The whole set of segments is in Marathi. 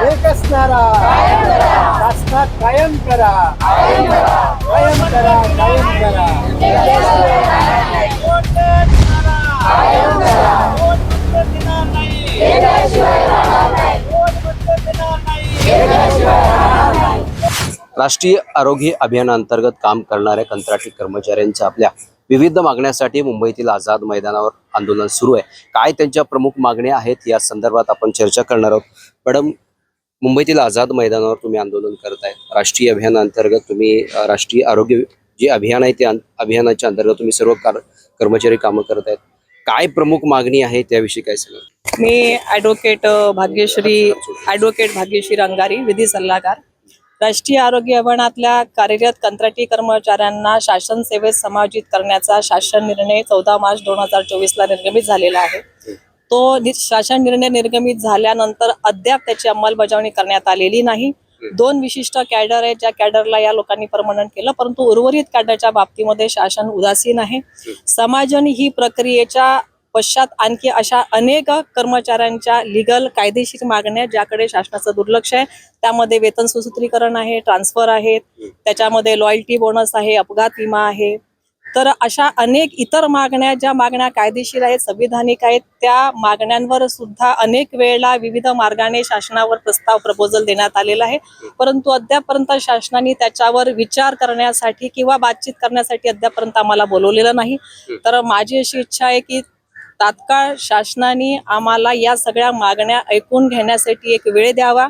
एकच नारा असणार कायम करा कायम करा कायम करा राष्ट्रीय आरोग्य अभियानांतर्गत काम करणाऱ्या कंत्राटी कर्मचाऱ्यांच्या आपल्या विविध मागण्यासाठी मुंबईतील आझाद मैदानावर आंदोलन सुरू आहे. काय त्यांच्या प्रमुख मागण्या आहेत? या संदर्भात आपण चर्चा करणार आहोत. मॅडम मुंबईतील आझाद मैदानावर तुम्ही आंदोलन करताय. राष्ट्रीय अभियानाअंतर्गत तुम्ही राष्ट्रीय आरोग्य जे अभियान आहे त्या अभियानाच्या अंतर्गत तुम्ही सर्व कर्मचारी कामं करत आहेत काय प्रमुख मागणी आहे त्याविषयी काय सांगा मी ॲडव्होकेट भाग्यश्री ॲडव्होकेट भाग्यश्री रंगारी विधी सल्लागार. राष्ट्रीय आरोग्य अभियानातल्या कार्यरत कंत्राटी कर्मचाऱ्यांना शासन सेवेत समायोजित करण्याचा शासन निर्णय चौदा मार्च दोन हजार चोवीसला निर्गमित झालेला आहे. तो नि- शासन निर्णय निर्गमित झाल्यानंतर अद्याप त्याची अंमलबजावणी करण्यात आलेली नाही. दोन विशिष्ट कॅडर आहेत ज्या कॅडरला या लोकांनी परमनंट केलं परंतु उर्वरित कॅडरच्या बाबतीमध्ये शासन उदासीन आहे. समाजाने ही प्रक्रियेच्या पश्चात आणखी अशा अनेक कर्मचाऱ्यांच्या लिगल कायदेशीर मागण्या ज्याकडे शासनाचं दुर्लक्ष आहे त्यामध्ये वेतन सुसूत्रीकरण आहे ट्रान्सफर आहेत त्याच्यामध्ये लॉयल्टी बोनस आहे अपघात विमा आहे. तर अशा अनेक इतर मागण्या ज्या मागण्या कायदेशीर आहेत संविधानिक आहेत त्या मागण्यांवर सुद्धा अनेक वेळेला विविध मार्गाने शासनावर प्रस्ताव प्रपोजल देण्यात आलेला आहे. परंतु अद्यापर्यंत शासनाने त्याच्यावर विचार करण्यासाठी किंवा बातचीत करण्यासाठी अद्यापर्यंत आम्हाला बोलवलेलं नाही. तर माझी अशी इच्छा आहे की तात्काळ शासनाने आम्हाला या सगळ्या मागण्या ऐकून घेण्यासाठी एक वेळ द्यावा.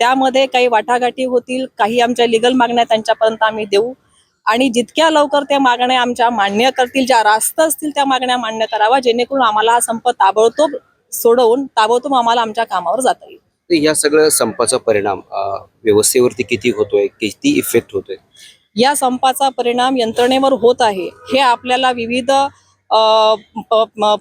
त्यामध्ये काही वाटाघाटी होतील काही आमच्या लिगल मागण्या त्यांच्यापर्यंत आम्ही देऊ. आणि जितक्या लवकर त्या मागण्या आमच्या मान्य करतील ज्या रास्त असतील त्या मागण्या मान्य करावा जेणेकरून आम्हाला हा संप ताबडतोब सोडवून ताबडतोब आम्हाला आमच्या कामावर जाता येईल. या सगळ्या संपाचा परिणाम व्यवस्थेवरती किती होतोय किती इफेक्ट होतोय? या संपाचा परिणाम यंत्रणेवर होत आहे. हे आपल्याला विविध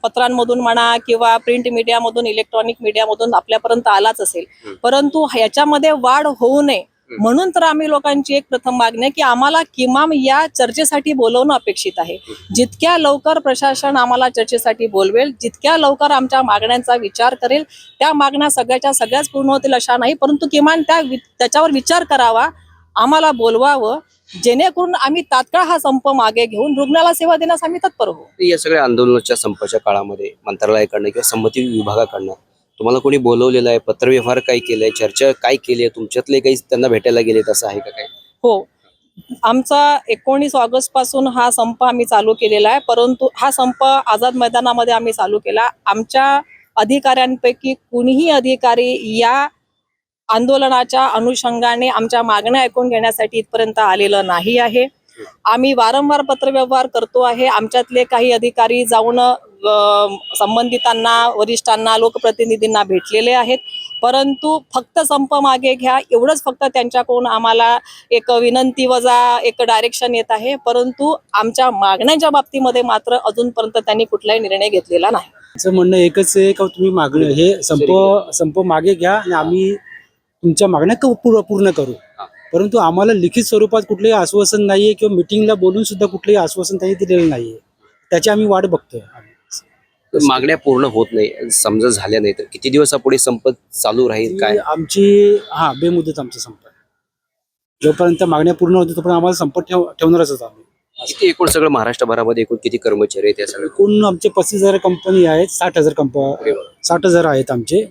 पत्रांमधून म्हणा किंवा प्रिंट मीडियामधून इलेक्ट्रॉनिक मीडियामधून आपल्यापर्यंत आलाच असेल. परंतु ह्याच्यामध्ये वाढ होऊ नये. म्हणून तर आम्ही लोकांची एक प्रथम मागणी आहे की आम्हाला किमान या चर्चेसाठी बोलवणं अपेक्षित आहे. जितक्या लवकर प्रशासन आम्हाला चर्चेसाठी बोलवेल जितक्या लवकर आमच्या मागण्यांचा विचार करेल त्या मागण्या सगळ्याच्या सगळ्याच पूर्ण होतील अशा नाही परंतु किमान त्या त्याच्यावर विचार करावा आम्हाला बोलवावं जेणेकरून आम्ही तात्काळ हा संप मागे घेऊन रुग्णाला सेवा देण्यास आम्ही तत्पर होऊ या सगळ्या आंदोलनाच्या संपाच्या काळामध्ये मंत्रालयाकडनं किंवा संमती विभागाकडनं तुम्हाला कोणी बोलवलेलं आहे? पत्रव्यवहार काय केलंय? चर्चा काय केली आहे? तुमच्यातले काही त्यांना भेटायला गेले तसं आहे का काय हो. आमचा एकोणीस ऑगस्टपासून हा संप आम्ही चालू केलेला आहे. परंतु हा संप आझाद मैदानामध्ये आम्ही चालू केला. आमच्या अधिकाऱ्यांपैकी कुणीही अधिकारी या आंदोलनाच्या अनुषंगाने आमच्या मागण्या ऐकून घेण्यासाठी इथपर्यंत आलेलं नाही आहे. आम्ही वारंवार पत्रव्यवहार करतो आहे. आमच्यातले काही अधिकारी जाऊन संबंधितांना वरिष्ठांना लोकप्रतिनिधींना भेटलेले आहेत. परंतु फक्त संप मागे घ्या. एवढंच फक्त त्यांच्याकडून आम्हाला एक विनंती वजा एक डायरेक्शन येत आहे. परंतु आमच्या मागण्यांच्या बाबतीमध्ये मात्र अजूनपर्यंत त्यांनी कुठलाही निर्णय घेतलेला नाही. आमचं म्हणणं एकच आहे का तुम्ही मागणं? हे संप संप मागे घ्या आणि आम्ही तुमच्या मागण्या पूर्ण करू. परंतु आम्हाला लिखित स्वरूपात कुठलंही आश्वासन नाहीये किंवा मिटिंगला बोलून सुद्धा कुठलंही आश्वासन त्यांनी दिलेलं नाहीये. त्याची आम्ही वाट बघतोय. मागण्या पूर्ण होत नाही. समजा झाल्या नाही तर किती दिवस हा पुढे संप चालू राहील काय? आमची हा बेमुदत आमचा संप आहे जोपर्यंत मागण्या पूर्ण होते तोपर्यंत आम्हाला संप ठेव ठेवणारच होतो आम्ही. किती एकूण सगळं महाराष्ट्रभरामध्ये एकूण किती कर्मचारी आहेत या सगळ्या? एकूण आमचे पस्तीस हजार कंपनी आहेत साठ हजार कंप साठ हजार आहेत आमचे.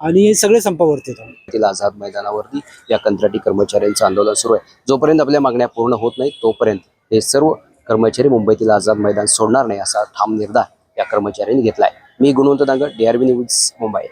आणि सगळे संपावरती आहेत. आझाद मैदानावरती या कंत्राटी कर्मचाऱ्यांचं आंदोलन सुरू आहे. जोपर्यंत आपल्या मागण्या पूर्ण होत नाही तोपर्यंत हे सर्व कर्मचारी मुंबईतील आझाद मैदान सोडणार नाही असा ठाम निर्धार या कर्मचाऱ्यांनी घेतलाय. मी गुणवंत दांगड डीआरबी न्यूज मुंबई.